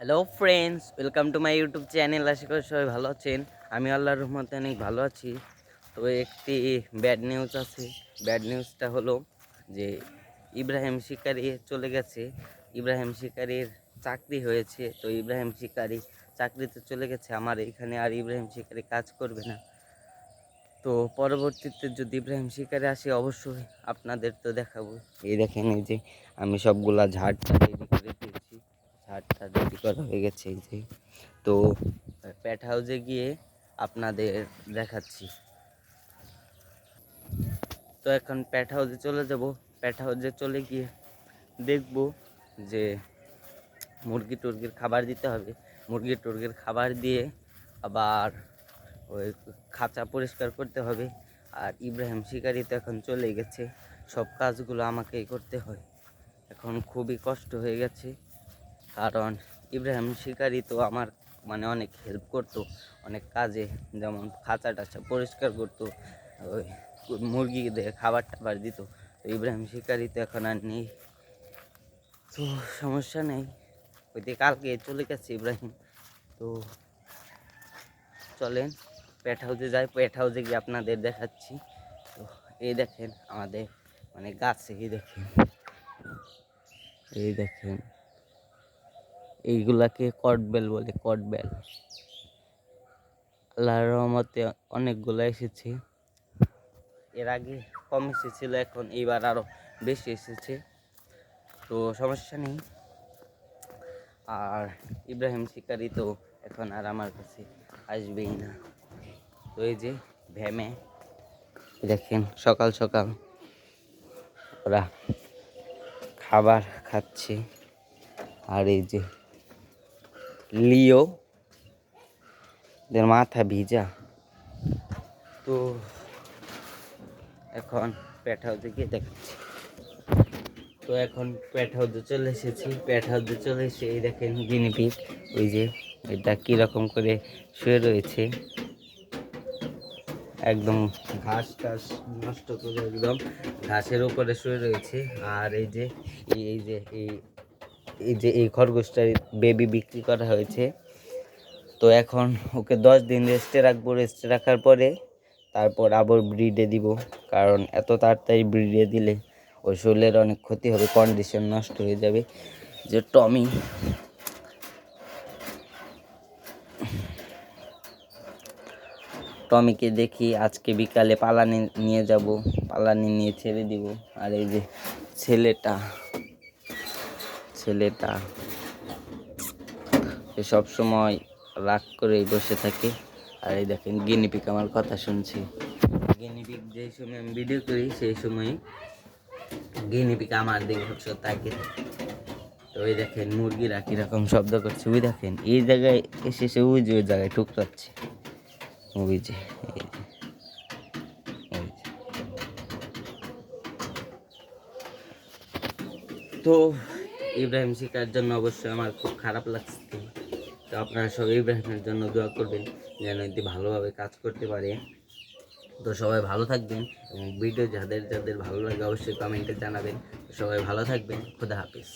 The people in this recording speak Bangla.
Hello friends welcome to my YouTube channel আশা করি সবাই ভালো আছেন। আমি আল্লাহ রহমতে অনেক ভালো আছি। তো একটি ব্যাড নিউজ আছে। ব্যাড নিউজটা হলো যে ইব্রাহিম শিকারি চলে গেছে। ইব্রাহিম শিকারির চাকরি হয়েছে। তো ইব্রাহিম শিকারি চাকরিতে চলে গেছে। আমার এখানে আর ইব্রাহিম শিকারি কাজ করবে না। তো পরবর্তীতে যদি ইব্রাহিম শিকারে আসে, অবশ্যই আপনাদের তো দেখাবো। এই দেখেন এই যে আমি সবগুলা ঝাড় রেডি ঝাড়টা রেডি করা হয়ে গেছে এই যে। তো প্যাট হাউসে গিয়ে আপনাদের দেখাচ্ছি। তো এখন প্যাট হাউসে চলে যাব। প্যাট হাউসে চলে গিয়ে দেখব যে মুরগি টুরগির খাবার দিতে হবে। মুরগি টুরগির খাবার দিয়ে আবার ওই খাঁচা পরিষ্কার করতে হবে। আর ইব্রাহিম শিকারি তো এখন চলে গেছে। সব কাজগুলো আমাকেই করতে হয়। এখন খুবই কষ্ট হয়ে গেছে। কারণ ইব্রাহিম শিকারি তো আমার মানে অনেক হেল্প করতো, অনেক কাজে, যেমন খাঁচা টাচা পরিষ্কার করতো, ওই মুরগিদের খাবার টাবার দিত। তো ইব্রাহিম শিকারি তো এখন আর নেই। তো সমস্যা নেই। ওইতে কালকে চলে গেছে ইব্রাহিম। তো চলেন প্যাট হাউসে যাই। প্যাট হাউসে গিয়ে আপনাদের দেখাচ্ছি। তো এই দেখেন আমাদের মানে গাছে, এই দেখেন। এই দেখেন। এইগুলাকে কটবেল বলে কটবেল আল্লাহর রহমতে অনেকগুলো এসেছে। এর আগে কম এসেছিল, এখন এইবার আরও বেশি এসেছে। তো সমস্যা নেই। আর ইব্রাহিম শিকারি তো এখন আর আমার কাছে আসবেই না। তো এই যে ভ্যামে, দেখেন সকাল সকাল ওরা খাবার খাচ্ছে। আর এই যে লিও এদের মাথা ভিজা। তো এখন পেট হাউসে গিয়ে দেখাচ্ছি। তো এখন পেট হাউসে চলে এসেছি। পেট হাউসে চলে এসে এই দেখেন গিনিপিক ওই যে এটা কীরকম করে শুয়ে রয়েছে। একদম ঘাস টাস নষ্ট করে একদম ঘাসের উপরে শুয়ে রয়েছে। আর এই যে এই যে, এই এই যে এই খরগোশটার বেবি বিক্রি করা হয়েছে। তো এখন ওকে দশ দিন রেস্টে রাখব। রেস্টে রাখার পরে তারপর আবার ব্রিডে দিব। কারণ এত তাড়াতাড়ি ব্রিডে দিলে ওর শরীরের অনেক ক্ষতি হবে কন্ডিশন নষ্ট হয়ে যাবে। যে টমি। টমিকে দেখি আজকে বিকালে পালানি নিয়ে যাব। পালানি নিয়ে ছেড়ে দিব। আর এই যে ছেলেটা ছেলেটা সে সব সময় রাগ করেই বসে থাকে। আর এই দেখেন, গিনিপিক আমার কথা শুনছে। গিনিপিক যেই সময় আমি ভিডিও করি, সেই সময় গিনিপিক আমার দিকে হচ্ছে তাকে তো ওই দেখেন, মুরগিরা কীরকম শব্দ করছে, ওই দেখেন, এই জায়গায় এসে সে ওই যে ওই জায়গায় ঠুকরাচ্ছে। ওই যে যে। তো ইব্রাহিম শিকার জন্য অবশ্যই আমার খুব খারাপ লাগছে। তো আপনারা সব ইব্রাহিমের জন্য দোয়া করবেন, যেন এটি ভালোভাবে কাজ করতে পারে। তো সবাই ভালো থাকবেন এবং ভিডিও যাদের যাদের ভালো লাগে অবশ্যই কমেন্টে জানাবেন। সবাই ভালো থাকবেন, খুদা হাফিজ।